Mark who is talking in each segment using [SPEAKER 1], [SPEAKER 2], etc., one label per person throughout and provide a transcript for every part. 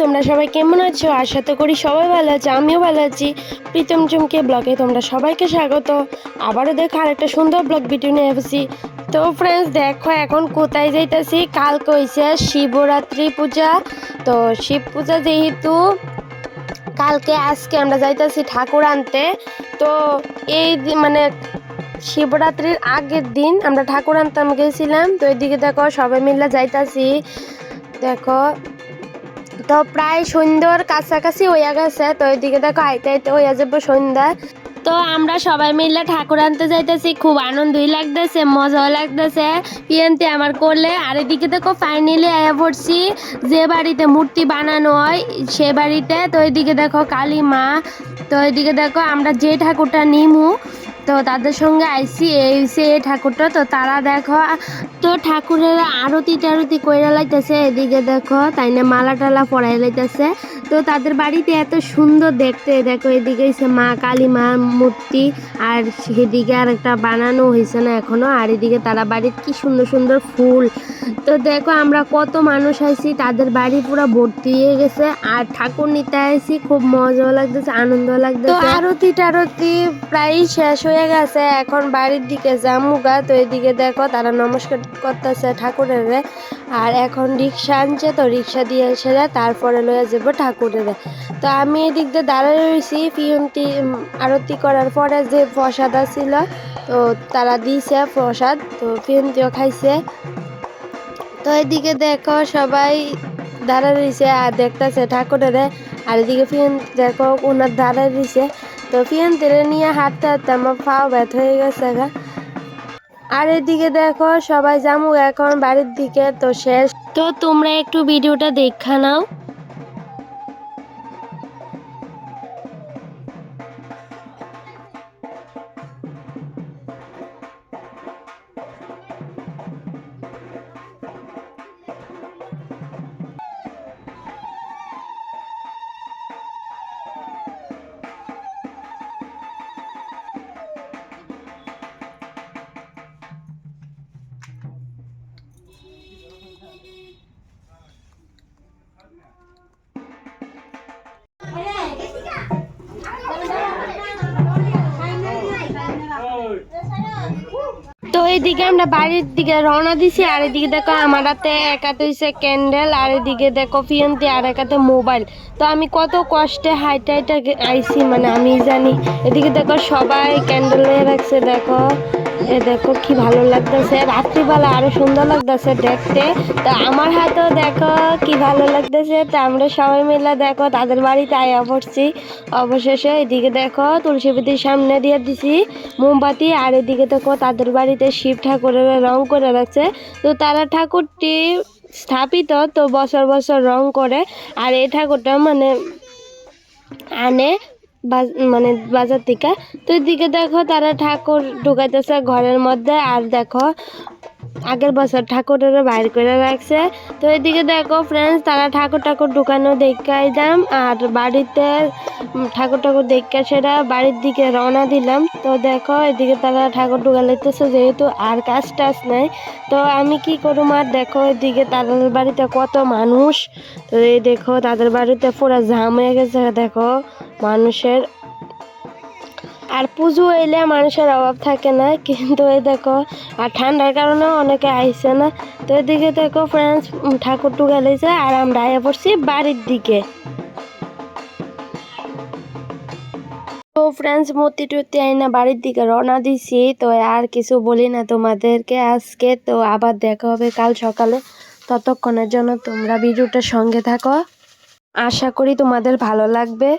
[SPEAKER 1] তোমরা সবাই কেমন আছো? আশা তো করি সবাই ভালো আছে, আমিও ভালো আছি। প্রীতম চমকে ব্লগে তোমরা সবাইকে স্বাগত। আবারও দেখো আরেকটা সুন্দর ব্লগ ভিডিও নিয়ে এসেছি তো ফ্রেন্ডস দেখো এখন কোথায় যাইতেছি? কালকে হয়েছে শিবরাত্রি পূজা। তো শিব পূজা যেহেতু কালকে আজকে আমরা যাইতেছি ঠাকুর আনতে। তো এই মানে শিবরাত্রির আগের দিন আমরা ঠাকুর আনতাম গেছিলাম। তো এদিকে দেখো সবাই মিলে যাইতাছি। দেখো তো প্রায় সন্ধ্যার কাছাকাছি হইয়া গেছে। তো এদিকে দেখো আইতে আইতে হইয়া যাব সন্ধ্যা। তো আমরা সবাই মিলে ঠাকুর আনতে যাইতেছি। খুব আনন্দই লাগতেছে, মজাও লাগতেছে। পিএনতে আমার করলে আর এদিকে দেখো ফাইনালি আয়া পড়ছি। যে বাড়িতে মূর্তি বানানো হয়, সে বাড়িতে। তো ওইদিকে দেখো কালী মা। তো ওইদিকে দেখো আমরা যে ঠাকুরটা নিমু তো তাদের সঙ্গে আইসি, এই এই ঠাকুরটা। তো তারা দেখো, তো ঠাকুরের আরতি টারতি কইরা লাইতেছে, এদিকে দেখো তাই না মালা টালা পরাই লাইতেছে। তো তাদের বাড়িতে এত সুন্দর দেখতে, দেখো, এদিকে হইছে মা কালী, মা মূর্তি, আর সেদিকে আর একটা বানানো হয়েছে না এখনও, আর এদিকে তারা বাড়ির কি সুন্দর সুন্দর ফুল। তো দেখো, আমরা কত মানুষ আইছি তাদের বাড়ি পুরো ভর্তি হয়ে গেছে, আর ঠাকুর নিতে আইছি খুব মজাও লাগতেছে আনন্দ লাগতেছে। আরতি টারতি প্রায় শেষ হয়ে গেছে এখন বাড়ির দিকে জামুগা তো এদিকে দেখো তারা নমস্কার করতেছে ঠাকুরের। আর এখন রিক্সা আনছে, তো রিক্সা দিয়ে এসে তারপরে লয়ে যাব ঠাকুরের। তো আমি এদিক দিয়ে দাঁড়ায় রয়েছি পিয়ন্তি আরতি করার পরে যে প্রসাদ ছিল তো তারা দিয়েছে প্রসাদ, তো পিয়ন্তিও খাইছে। তো এদিকে দেখো সবাই দাঁড়ায় রয়েছে আর দেখতেছে ঠাকুরের। আর এদিকে দেখো ওনার দাঁড়ায় রয়েছে। তো ফিয়ান তেলে নিয়ে হাঁটতে হাঁটতে আমার পাও ব্যথ হয়ে গেছে গা। আর এদিকে দেখো, সবাই জামুক এখন বাড়ির দিকে, তো শেষ। তো তোমরা একটু ভিডিওটা দেখা নাও। এইদিকে আমরা বাড়ির দিকে রওনা দিছি, আর এদিকে দেখো আমার হাতে একাতে হইছে ক্যান্ডেল আর এদিকে দেখো ফিয়ন্তি, আর একাতে মোবাইল তো আমি কত কষ্টে হাইটা হাইটা আইছি মানে আমি জানি। এদিকে দেখো সবাই ক্যান্ডেল রাখছে, দেখো। এ দেখো কি ভালো লাগতেছে। রাত্রিবেলা আরও সুন্দর লাগতেছে দেখতে। তো আমার হাতেও দেখো কি ভালো লাগতেছে। তো আমরা সবাই মিলে দেখো, তাদের বাড়িতে আয়া পড়ছি। অবশেষে এদিকে দেখো তুলসী পিতির সামনে দিয়ে দিছি মোমবাতি, আর এদিকে দেখো তাদের বাড়িতে শিব ঠাকুরের রং করে রাখছে। তো তারা ঠাকুরটি স্থাপিত, তো বছর বছর রং করে, আর এই ঠাকুরটা মানে আনে মানে বাজার থেকে। তো এদিকে দেখো তারা ঠাকুর ঢুকাইতেছে ঘরের মধ্যে। আর দেখো আগের বছর ঠাকুরের বাইর করে রাখছে। তো এদিকে দেখো ফ্রেন্ডস তারা ঠাকুর ঠাকুর ঢুকানো দেখাই দাম আর বাড়িতে ঠাকুর ঠাকুর দেখে সেটা বাড়ির দিকে রওনা দিলাম। তো দেখো এদিকে তারা ঠাকুর ঢুকা লিখতেছে যেহেতু আর কাজ টাজ নাই। তো আমি কি করুম আর দেখো এদিকে তাদের বাড়িতে কত মানুষ। তো এই দেখো তাদের বাড়িতে পুরো জাম হয়ে গেছে, দেখো মানুষের আর পুজো এলে মানুষের অভাব থাকে না, কিন্তু এই দেখো, আর ঠান্ডার কারণে অনেকে আইসে না। তো এদিকে দেখো ফ্রেন্ডস ঠাকুর টুকা আর আমরা আয়া পড়ছি বাড়ির দিকে। তো ফ্রেন্ডস মূর্তি টুর্তি আইনা বাড়ির দিকে রওনা দিছি। তো আর কিছু বলি না তোমাদেরকে আজকে। তো আবার দেখা হবে কাল সকালে। ততক্ষণের জন্য তোমরা ভিডিওটার সঙ্গে থাকো। আশা করি তোমাদের ভালো লাগবে।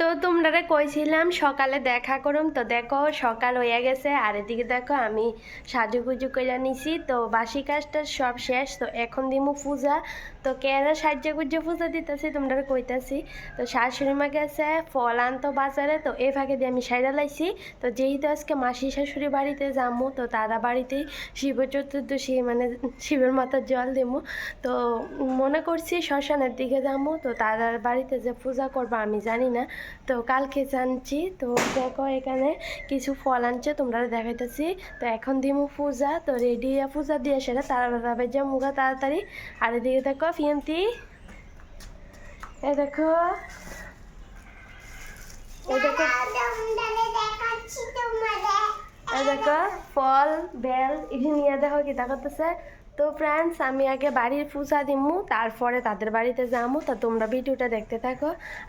[SPEAKER 1] তো তোমরা কইছিলাম সকালে দেখা করুম। তো দেখো, সকাল হইয়া গেছে, আর এদিকে দেখো আমি সাজুগুজু করে নিছি। তো বাসি কাজটা সব শেষ, তো এখন দিমু পূজা। তো কেরা সাহায্য গুজ্জ পূজা দিতেছি তোমরা কইতাছি। তো শাশুড়ি মা গেছে, ফল আনতো বাজারে, তো এ ফাঁকে দিয়ে আমি সাইডা লাইছি। তো যেহেতু আজকে মাসি শাশুড়ি বাড়িতে যাব তো তারা বাড়িতেই শিব চতুর্দশী মানে শিবের মাথার জল দিমু। তো মনে করছি শ্মশানের দিকে যাব তো তারার বাড়িতে যে পূজা করব আমি জানি না। তো কালকে জানছি, তো দেখো এখানে কিছু ফল আনছে, তোমরা দেখাইতেছি। তো এখন দিমু পূজা, তো রেডি পূজা দিয়ে সেটা তাড়াতাড়ি যে মুগা তাড়াতাড়ি। আর এদিকে দেখো ফিয়ন্তি এই দেখো। দেখো। দেখো, ফল, বেল, এগুলি নিয়ে দেখো কি করতেছে। তো ফ্রেন্ডস আমি আগে বাড়ির পূজা দিমু, তারপরে তাদের বাড়িতে যাব তো তোমরা ভিডিওটা দেখতে থাকো।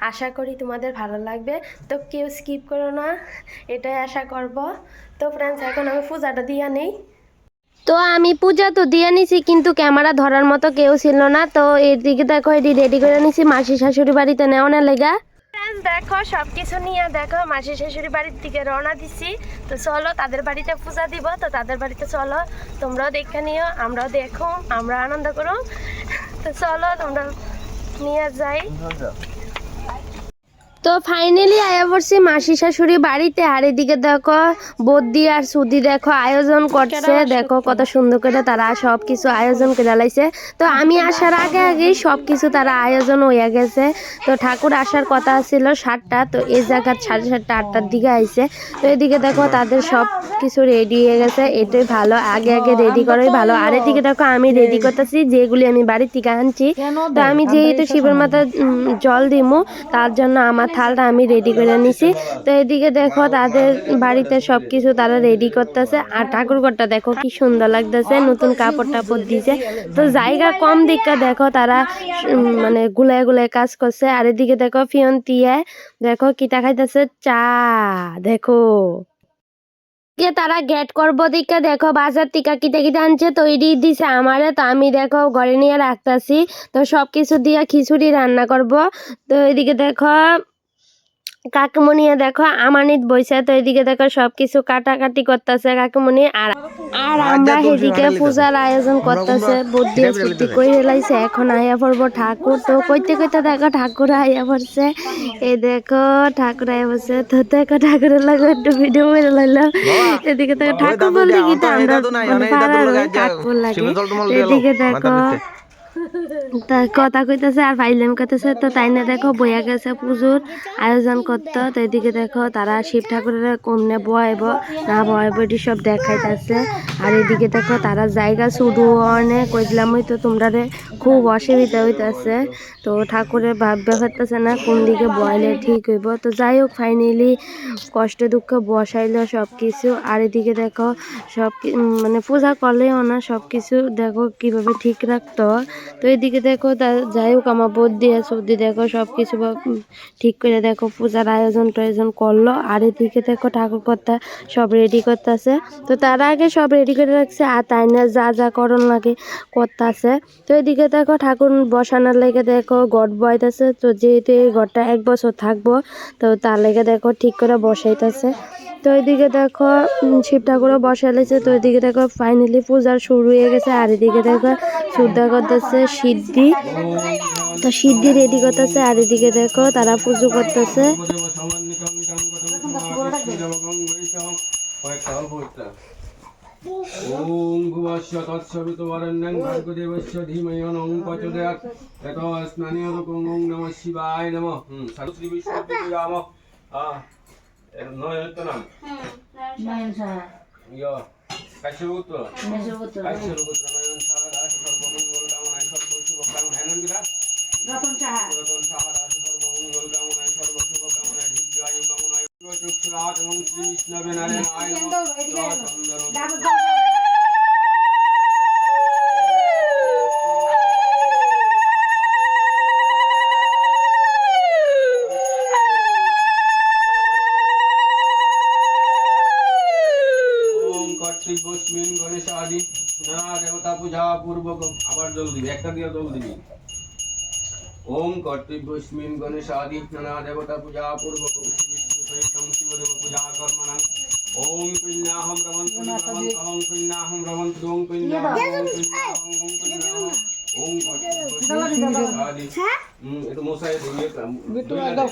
[SPEAKER 1] আশা করি তোমাদের ভালো লাগবে। তো কেউ স্কিপ করো না, এটাই আশা করব। তো ফ্রেন্ডস এখন আমি পূজাটা দিয়া নেই। তো আমি পূজা তো দিয়ে নিছি, কিন্তু ক্যামেরা ধরার মতো কেউ ছিল না। তো এদিকে দেখো এটি রেডি করে নিছি। মাসি শাশুড়ি বাড়িতে নেওয়ার লেগা। দেখো সব কিছু নিয়ে দেখো, মাসি শাশুড়ি বাড়ির দিকে রওনা দিছি। তো চলো, তাদের বাড়িতে পূজা দিব। তো তাদের বাড়িতে চলো, তোমরাও দেখে নিও, আমরাও দেখো আমরা আনন্দ করো তো চলো, তোমরা নিয়ে যাই। তো ফাইনালি আয়া পড়ছি মাসি শাশুড়ি বাড়িতে। আর এদিকে দেখো বদ্দি আর সুদি দেখো আয়োজন করছে। দেখো কত সুন্দর করে তারা সব কিছু আয়োজন করে লাইছে। তো আমি আসার আগে আগে সব কিছু তারা আয়োজন হয়ে গেছে। তো ঠাকুর আসার কথা ছিল সাতটা তো এই জায়গার সাড়ে সাতটা আটটার দিকে আইছে। তো এদিকে দেখো তাদের সব কিছু রেডি হয়ে গেছে। এটাই ভালো আগে আগে রেডি করাই ভালো। আর এদিকে দেখো আমি রেডি করতেছি যেগুলি আমি বাড়ি থেকে আনছি। তো আমি যেহেতু শিবের মাথা জল দিমু তার জন্য আমার থালটা আমি রেডি করে নিছি। তো এদিকে দেখো তাদের বাড়িতে সব কিছু তারা রেডি করতেছে। আর ঠাকুরঘরটা দেখো কি সুন্দর লাগতেছে, নতুন কাপড় টাপড় দিছে। তো জায়গা কম দিকটা দেখো তারা মানে গুলায় গুলায় কাজ করছে। আর এদিকে দেখো ফিয়ন্তিয়া দেখো কিটা খাইতেছে, চা, দেখো। তারা গেট করব দিকে দেখো বাজার টিকা কিতে কিতে আনছে, তৈরি দিছে আমারে। তো আমি দেখো ঘরে নিয়ে রাখতাছি। তো সব কিছু দিয়ে খিচুড়ি রান্না করব। তো এদিকে দেখো কাকুমনিয়া দেখো আমানিত বইছে তো এদিকে দেখো সবকিছু কাটাকাটি করতেছে কাকুমনি আর আর আমরা এদিকে পূজার আয়োজন করতেছে বুদ্ধি ছুটি করে হেলাইছে এখন আইয়া পড়ব ঠাকুর তো কইতে কইতে দেখো ঠাকুর আইয়া পড়ছে। এই দেখো ঠাকুর আইয়া পড়ছে তো দেখো ঠাকুরের লাগে একটু ভিডিও মেরে লাইলাম। এদিকে দেখো ঠাকুর বলতে কি তো আমরা মানে পাড়ার ঠাকুর লাগে। এদিকে দেখো তা কথা কইতেছে, আর ফাইলেন কইতেছে, তো তাই না দেখো, বইয়া গেছে পুজোর আয়োজন করতে। তো এদিকে দেখো, তারা শিব ঠাকুরের কমনে বয়াইব না বয়াইব এটি সব দেখাইতেছে। আর এদিকে দেখো, তারা জায়গা শুরু অনেক কইলাম তো তোমরা খুব অসুবিধা হইতাছে। তো ঠাকুরের ভাববে হইতেছে না কোন দিকে বয়লে ঠিক হইব। তো যাই হোক ফাইনালি কষ্ট দুঃখ বসাইলো সব কিছু আর এদিকে দেখো সব মানে পূজা করলেও না সব কিছু দেখো কীভাবে ঠিক রাখতো। তো এদিকে দেখো যাই হোক, আমার বদ্যি আছে ওদি দেখো সব কিছু ঠিক করে দেখো, পূজার আয়োজন টায়োজন করল। আর এদিকে দেখো ঠাকুর কর্তা সব রেডি করতেছে। তো তার আগে সব রেডি করে রাখছে, আর তাই না, যা যা করণ লাগে করতেছে। তো এদিকে দেখো ঠাকুর বসানোর লেগে দেখো গড় বয়তেছে তো যেহেতু এই ঘরটা এক বছর থাকব, তো তার লেগে দেখো ঠিক করে বসাইতেছে। তো এদিকে দেখো শিব ঠাকুরও বসে বসাইলেছে তো এদিকে দেখো ফাইনালি পূজার শুরু হয়ে গেছে। আর এদিকে দেখো শ্রদ্ধা করতেছে সিদ্ধি। তো সিদ্ধি রেডি করতেছে। আর এদিকে দেখো, তারা পুজো করতেছে।
[SPEAKER 2] ওম ভার্গদেবস্য স্নানীয় ওম শিবায় নমঃ। হুম সাধু শ্রী বিষ্ণু পূজাম আ এর নয় হতো না ইয় কাশ্যপুত্র কাশ্যপুত্র নয়ন সাহাদাস সর্বমঙ্গল কামনায় সর্ব শুভ কামনায়। হ্যাঁ নাম কি দাস রতন সাহাদাস সর্বমঙ্গল কামনায় সর্ব শুভ কামনায়। দীর্ঘায়ু কামনায় চক্ষুরাত এবং শ্রী বিষ্ণবে নারায়ণায় নমঃ চন্দন ওম কর্তৃব্যস্মিন গণেশাদি নানা দেবতা পূজা পূর্বক আবার জল দিবি একটা দিয়ে জল দিবি ওম কর্তৃব্যস্মিন গণেশাদি নানা দেবতা পূজা পূর্বক শ্রী বিষ্ণু সহিতং শিবদেব পূজা কর্মণাং ওম পুণ্যাহম রমন্তু রমন্তহং পুণ্যাহম রমন্তু ওম পুণ্যাহম ওম পুণ্যাহম ওম পুণ্যাহম ওম কর্তৃব্যস্মিন গণেশাদি হুম একটু মশাই দিয়ে বিট্টু দাও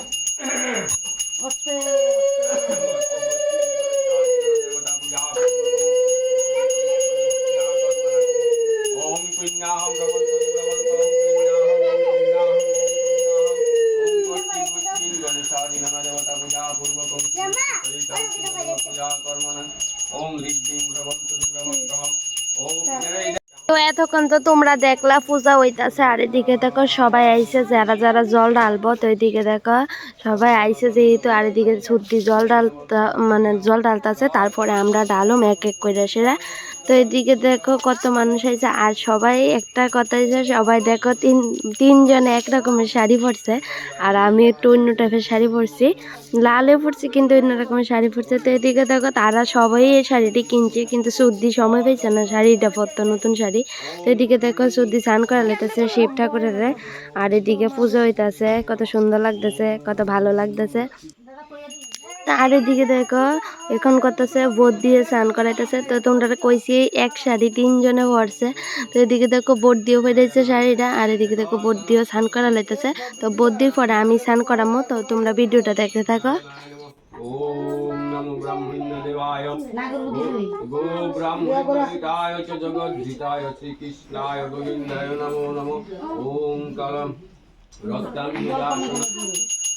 [SPEAKER 1] তো এতক্ষণ তো তোমরা দেখলা পূজা হইতাছে আর এদিকে দেখো সবাই আইসে যারা যারা জল ডালবো তো এদিকে দেখো সবাই আইসে যেহেতু আর এদিকে ছুটি জল ডালতা মানে জল ডালতাছে তারপরে আমরা ডালুম এক এক করে সেরা। তো এদিকে দেখো কত মানুষ আইছে আর সবাই একটা কথা যে সবাই দেখো তিন, তিনজনে এক রকমের শাড়ি পরছে। আর আমি একটু অন্য টাইপের শাড়ি পরছি। লালে পরছি কিন্তু অন্য রকমের শাড়ি পরছে। তো এদিকে দেখো তারা সবাই এই শাড়িটি কিনছে কিন্তু সর্দি সময় পাইছে না, শাড়িটা পরতো নতুন শাড়ি। তো এদিকে দেখো সর্দি স্নান করা লেতেছে শিব ঠাকুরের আর এদিকে পুজো হইতাছে, কত সুন্দর লাগতেছে, কত ভালো লাগতেছে। আর এদিকে দেখো, এখন করতেছে, বোট দিয়ে স্নান করাইতেছে। তো তোমরা কইছি, এক শাড়ি তিনজনে পরছে তো এদিকে দেখো, বোট দিয়েও বেরিয়েছে শাড়িটা, আর এদিকে দেখো, বোট দিয়েও স্নান করা লাইতেছে। তো বোট দিয়ে পরে আমি স্নান করামো, তো তোমরা ভিডিওটা দেখতে থাকো।
[SPEAKER 2] ওম নমো ব্রহ্মণ্য দেবায়। গো শ্রীকৃষ্ণায় গোবিন্দায় নমো নমো। ওম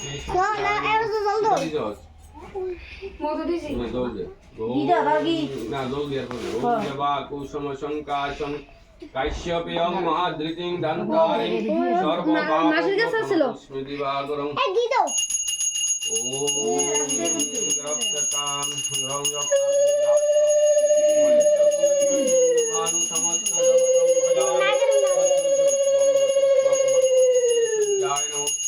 [SPEAKER 2] রক্তাং নিদাসন রক্তাং নিদাসন গুণিত সিন্ধু গান সমস্ত জগতং ভজামি পদ্মদ্বয় কাশ্যপেয়ং মহাধৃতিং দন্তারিং সর্বপাপস্মৃতিবাগরং ওম রক্তকাম রং রক্তাং ভানু সমস্ত জয় নমঃ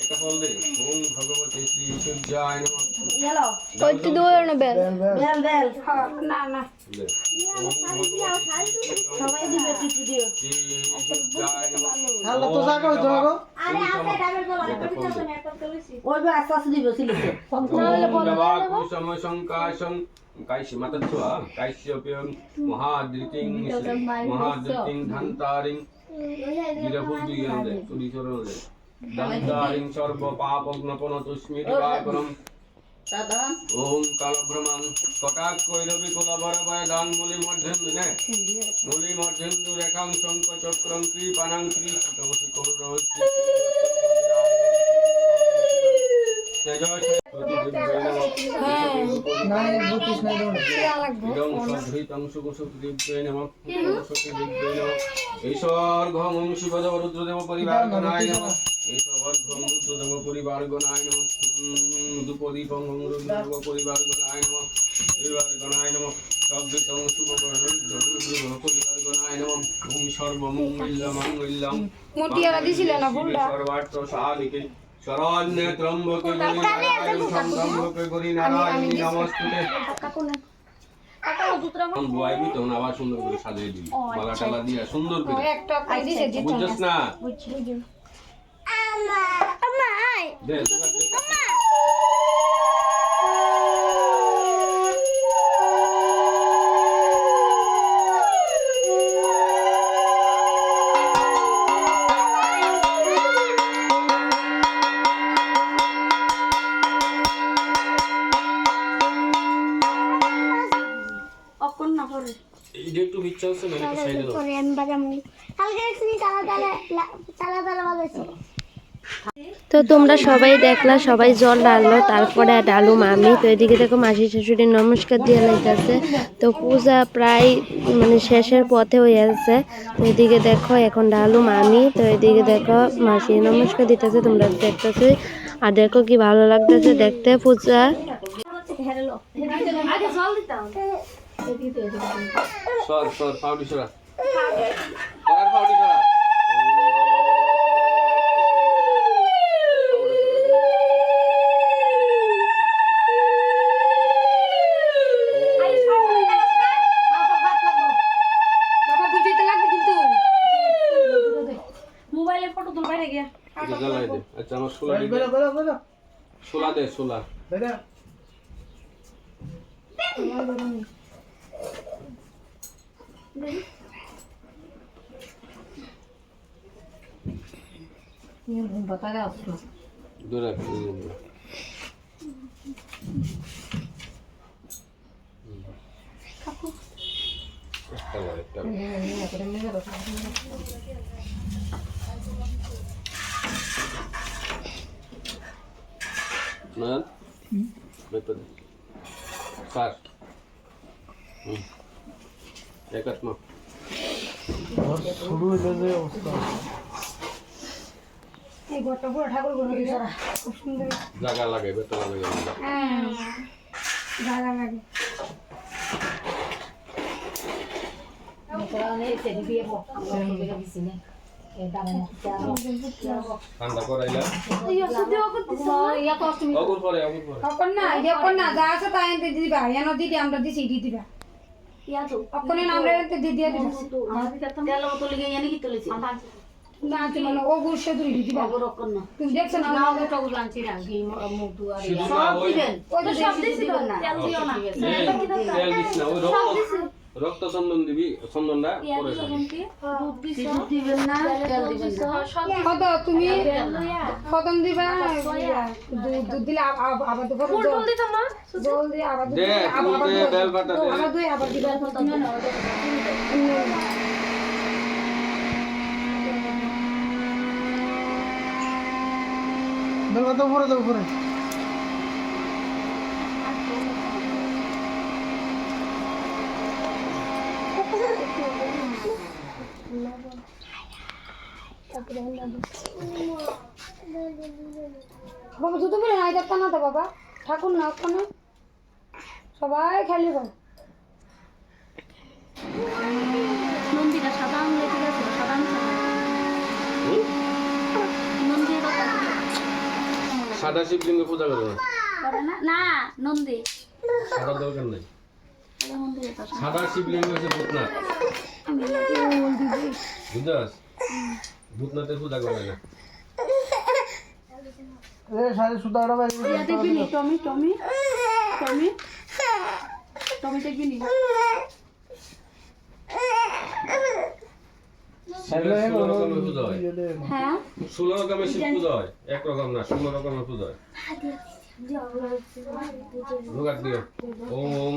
[SPEAKER 2] এটা ফল দে ওম ভগবতে শ্রী সূর্যায় নমঃ
[SPEAKER 3] কইতে দেবো না বেল
[SPEAKER 2] দে। ওম ভগবতে
[SPEAKER 3] সবাই দিবে টিটি দিও
[SPEAKER 2] শ্রী সূর্যায় নমঃ
[SPEAKER 4] হালকা তো জায়গা হইতো না গো।
[SPEAKER 2] এটা ফল দে
[SPEAKER 3] ওই বে আস্তে আস্তে দিবে সিলেছে
[SPEAKER 2] কুসমশঙ্কাশং কাইশি মাতচ্ছুয়া কাইশ্যপ্যং মহাদৃতিং মহাদৃতিং ধন্তারিং গিরফুল দুই দে চুরি চরণ দে ধন্তারিং সর্ব পাপগ্নপন তুস্মি দিবাকরম ওম কালভ্রমং কটাক কৈরবি কুলবরবয় দান মুলি মধ্যেন্দু নে মুলি মধ্যেন্দু রেখাং শঙ্ক চক্রং তেজয়
[SPEAKER 4] বুঝিস নাই দৌড়।
[SPEAKER 2] ইদং সধৃতং সুখসুখদিব্যে নমঃ ঈশ্বর্ঘং শিবদেব রুদ্রদেব নমঃ রুদ্রদেব পরিবারগণায় নমঃ দুপদীপং রুদ্রদেব পরিবারগণায় নমঃ পরিবারগণায় নমঃ সদ্যতং শুভরুদ্রদেব পরিবারগণায় নমঃ ওম সর্বমঙ্গলমঙ্গলম
[SPEAKER 3] না ফুলটা
[SPEAKER 2] সর্বার্থ সাধিকে শরণ্য ত্রম্বকে গৌরী নারায়ণ সম্ভ্রম্বকে গৌরী নমস্তুতে আবার সুন্দর করে সাজিয়ে দিই মালা টালা দিয়ে সুন্দর করে বুঝছস না
[SPEAKER 1] তো তোমরা সবাই দেখলা, সবাই জল ডাললো তারপরে ডালুম আমি তো এদিকে দেখো মাসি শাশুড়ি নমস্কার দিয়ে লাইতেছে। তো পূজা প্রায় মানে শেষের পথে হয়ে আছে তো এদিকে দেখো এখন ডালুম আমি তো এদিকে দেখো মাসি নমস্কার দিতেছে, তোমরা দেখতেছি। আর দেখো কি ভালো লাগতেছে দেখতে পূজা।
[SPEAKER 2] সর সর সরা। সরা। জ্বালাই দে আচ্ছা আমার সোলা
[SPEAKER 4] বেরো
[SPEAKER 2] দে
[SPEAKER 4] বেরো বেরো বেরো
[SPEAKER 2] সোলা দে
[SPEAKER 4] বেরো
[SPEAKER 2] দূরে। একটা একটা ভেতর দে। সার হুম একাত্ম
[SPEAKER 4] শুরু হইল যে অবস্থা?
[SPEAKER 3] এই ঘরটা পুরো ঠাকুর ঘর হয়ে। গেছে। খুব সুন্দর।
[SPEAKER 2] জায়গা লাগে ভেতরে লাগে।
[SPEAKER 3] হ্যাঁ জায়গা লাগে
[SPEAKER 2] ঠান্ডা করাইলা? অগুর পরে অগুর পরে।
[SPEAKER 3] অকন না না যা আছে তাই এনতে দিবা। এন দিদি আমরা দিছি দি দিবা। অকন আমরা এনতে দি দিয়ে দিবা। না তুমি ও সে দুই দি দিবা। তুমি দেখছ না?
[SPEAKER 2] শুধু না ওই
[SPEAKER 3] ওই তো সব দিছি তো। না।
[SPEAKER 2] তেল দিস না। ওই রক্ত রক্ত চন্দন দিবি চন্দনটা পরে যাবি।
[SPEAKER 3] কত তুমি কদম দিবা দুধ দুধ দিলে আব- আব- আবার দুপুর জল। জল দিয়ে আবার
[SPEAKER 2] দে
[SPEAKER 3] দিলে আবার
[SPEAKER 2] তুই
[SPEAKER 3] আবার
[SPEAKER 2] দে বেল বাটা দে।
[SPEAKER 3] আবার দুই আবার দিবা
[SPEAKER 4] বেরো তো উপরে তো উপরে।
[SPEAKER 3] বাবা দুধ বলে নাই দেখতা না তো বাবা। ঠাকুর না ওখানে। সবাই খেলি
[SPEAKER 2] সাদা শিবলিঙ্গ পূজা করো না?
[SPEAKER 5] না নন্দী।
[SPEAKER 2] সাদা দরকার নাই। সাদা শিবলিঙ্গ হচ্ছে ভূতনাথ। বুঝছস ভূতনাথের পূজা করে না।
[SPEAKER 4] এ সাড়ে সুতাটা বাইরে
[SPEAKER 3] টমি টমি টমি টমি দেখবি নি?
[SPEAKER 2] ষোলো রকমের পূজা হ্যাঁ। ষোলো রকমের শিব পূজা হয় এক রকম না ষোলো রকমের পূজা হয়। ওম।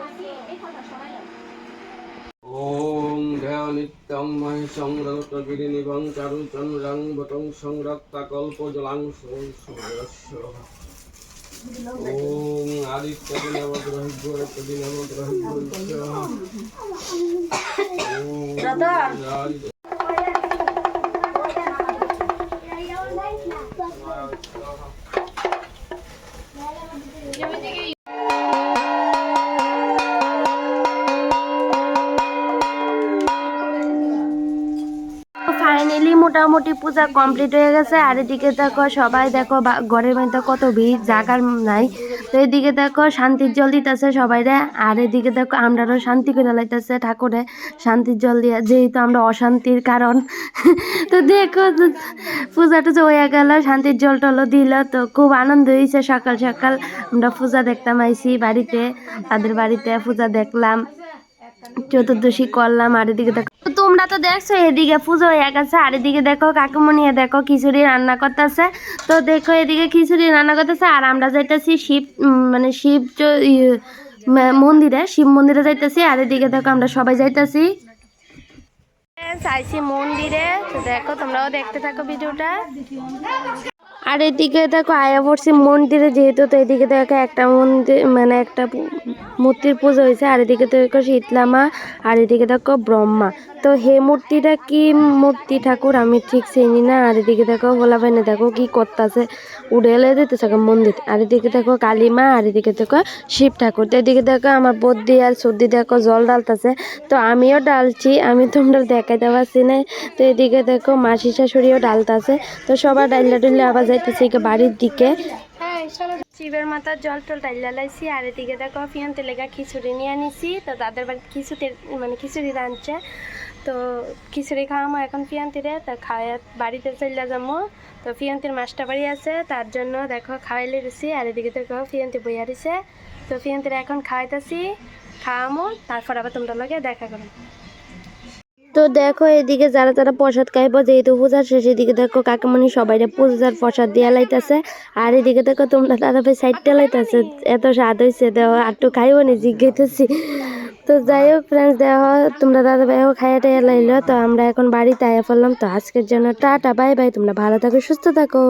[SPEAKER 2] নিত্যং মহেশং রত্নগিরিনিবং চারুচন্দ্রং বটং সংরক্তাকল্প জলাং সূর্যস্য ওম আদিত্য দিনবদ্রহিভ্য দিনবদ্রহিভ্য ওম আদিত্য
[SPEAKER 1] মোটামুটি পূজা কমপ্লিট হয়ে গেছে। আর এদিকে দেখো সবাই দেখো ঘরের মধ্যে কত ভিড় জাগার নাই। তো এদিকে দেখো শান্তির জল দিতেছে সবাই রে আর এদিকে দেখো আমরাও শান্তি করে লাইতেছে ঠাকুরে। শান্তির জল দিয়ে, যেহেতু আমরা অশান্তির কারণ। তো দেখো পূজা টুজা হয়ে গেল, শান্তির জল টলও দিল। তো খুব আনন্দ হয়েছে সকাল সকাল। আমরা পূজা দেখতাম আইসি বাড়িতে, তাদের বাড়িতে পূজা দেখলাম। চতুর্দশী করলাম, আর এদিকে দেখো। তোমরা তো দেখছ, এদিকে পুজো হয়ে গেছে, আর এদিকে দেখো কাকুমনি দেখো খিচুড়ি রান্না করতেছে। তো দেখো এদিকে খিচুড়ি রান্না করতেছে, আর আমরা যাইতেছি শিব মানে শিব মন্দিরে শিব মন্দিরে যাইতেছি, আর এদিকে দেখো আমরা সবাই যাইতেছি। চাইছি মন্দিরে। দেখো, তোমরাও দেখতে থাকো ভিডিওটা। আর এদিকে দেখো আয়া পড়ছি মন্দিরে যেহেতু তো এদিকে দেখো একটা মন্দির মানে একটা মূর্তির পুজো হয়েছে, আর এদিকে দেখো শীতলা মা আর এদিকে দেখো ব্রহ্মা। তো হে মূর্তিটা কি মূর্তি ঠাকুর? আমি ঠিক চিনি না। আর এদিকে দেখো বলা না দেখো কি করতেছে, উড়েলে দিতেছে মন্দির। আর এদিকে দেখো কালী মা আর এদিকে দেখো শিব ঠাকুর। তো এদিকে দেখো আমার বদ্যি আর সর্দি দেখো জল ডালতেছে। তো আমিও ডালছি, আমি তোমরা দেখাইতে পারছি না তো এদিকে দেখো মাসি শাশুড়িও ডালতাছে। তো সবার ডাইলা ডুলে আবার যাইতেছে বাড়ির দিকে। শিবের মাথার জল টল ডাইলা লাইছি, আর এদিকে দেখো ফিয়ান্তে লেগা খিচুড়ি নিয়ে আনিছি। তো তাদের বাড়িতে খিচুড়ি মানে খিচুড়ি রাঁধছে। তো খিচুড়ি খাওয়ামো এখন ফিয়ান্তিরে, তো খাওয়া বাড়িতে চলে যাব তো ফিয়ান্তির মাছটা বাড়ি আছে, তার জন্য দেখো খাওয়াইলে রুছি আর এদিকে দেখো ফিয়ান্তি বইয়া দিছে। তো ফিয়ান্তিরা এখন খাওয়াইতেছি, খাওয়ামো, তারপর আবার তোমরা লগে দেখা করো। তো দেখো, এদিকে যারা যারা প্রসাদ খাইব, যেহেতু পূজার শেষ, এদিকে দেখো কাকামণি সবাই পূজার প্রসাদ দিয়া লাইতেছে। আর এদিকে দেখো তোমরা দাদা ভাই সাইডটা লাইতেছে, এত স্বাদ হয়েছে আর একটু খাইও নি জিজ্ঞেতেছি তো যাই হোক ফ্রেন্ডস দেখো, তোমরা দাদা ভাইও খাইয়া টাইয়া লাইলো, তো আমরা এখন বাড়িতে আয়া পড়লাম। তো আজকের জন্য টাটা, বাই বাই, তোমরা ভালো থাকো, সুস্থ থাকো।